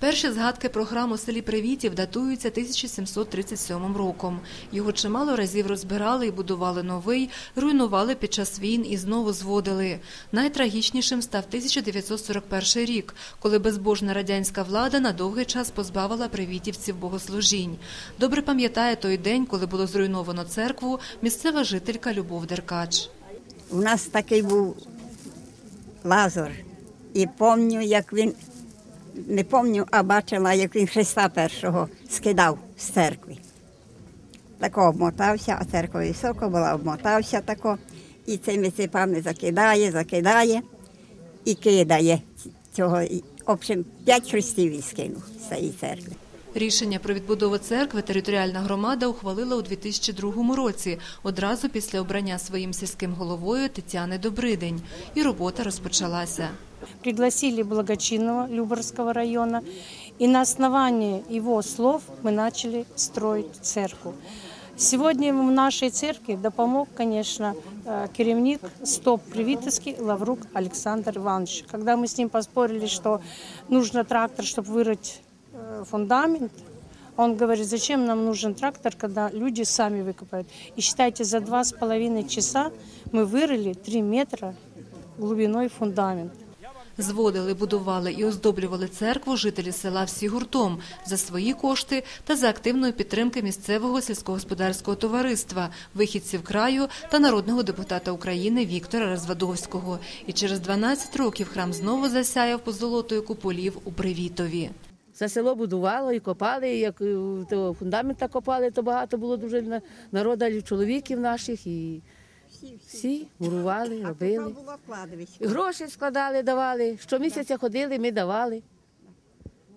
Перші згадки про храм у селі Привітів датуються 1737 роком. Його чимало разів розбирали і будували новий, руйнували під час війн і знову зводили. Найтрагічнішим став 1941 рік, коли безбожна радянська влада на довгий час позбавила привітівців богослужінь. Добре пам'ятає той день, коли було зруйновано церкву, місцева жителька Любов Деркач. У нас такий був Лазар. І пам'ятаю, як він, не пам'ятаю, а бачила, як він Христа першого скидав з церкви. Тако обмотався, а церква високо була, обмотався тако. І цими ципами закидає, закидає і кидає цього. Общем, п'ять хрестів він скинув з цієї церкви. Рішення про відбудову церкви територіальна громада ухвалила у 2002 році, одразу після обрання своїм сільським головою Тетяни Добридень. І робота розпочалася. пригласили благочинного Любарского района, и на основании его слов мы начали строить церковь. Сегодня в нашей церкви допомог, конечно, э, керівник СТОП Привитовский Лаврук Александр Иванович. Когда мы с ним поспорили, что нужно трактор, чтобы вырыть э, фундамент, он говорит, зачем нам нужен трактор, когда люди сами выкопают. И считайте, за два с половиной часа мы вырыли 3 метра глубиной фундамент. Зводили, будували і оздоблювали церкву жителі села всі гуртом за свої кошти та за активної підтримки місцевого сільськогосподарського товариства, вихідців краю та народного депутата України Віктора Розвадовського. І через 12 років храм знову засяяв позолотою куполів у Привітові. Це село будувало і копали, і як е, то фундамента копали, то багато було дуже народу, чоловіків наших, і всі мурували, робили. Гроші складали, давали. Щомісяця ходили, ми давали.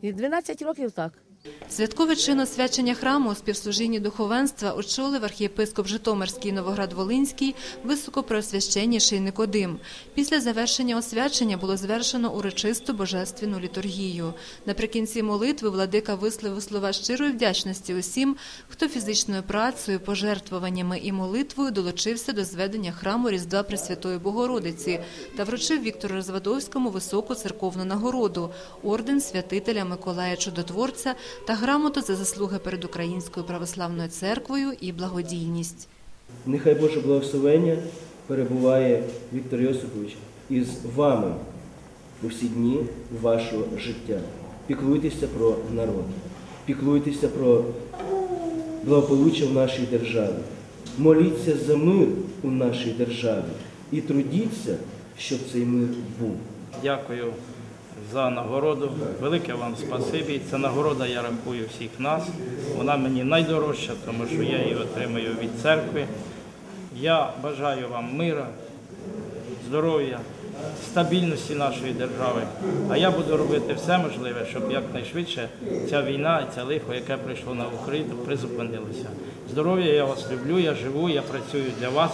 І 12 років так. Святкове чин освячення храму у співслужінні духовенства очолив архієпископ Житомирський Новоград-Волинський високопреосвященніший Никодим. Після завершення освячення було звершено урочисту божественну літургію. Наприкінці молитви владика висловив слова щирої вдячності усім, хто фізичною працею, пожертвуваннями і молитвою долучився до зведення храму Різдва Пресвятої Богородиці та вручив Віктору Розвадовському високу церковну нагороду орден святителя Миколая Чудотворця та грамоту за заслуги перед Українською православною церквою і благодійність. Нехай Боже благословення перебуває Віктор Йосипович із вами у всі дні вашого життя. Піклуйтеся про народ, піклуйтеся про благополуччя в нашій державі. Моліться за мир у нашій державі і трудіться, щоб цей мир був. Дякую за нагороду. Велике вам спасибі. Ця нагорода я рахую всіх нас. Вона мені найдорожча, тому що я її отримую від церкви. Я бажаю вам мира, здоров'я, стабільності нашої держави. А я буду робити все можливе, щоб якнайшвидше ця війна це лихо, яке прийшло на Україну, призупинилося. Здоров'я, я вас люблю, я живу, я працюю для вас.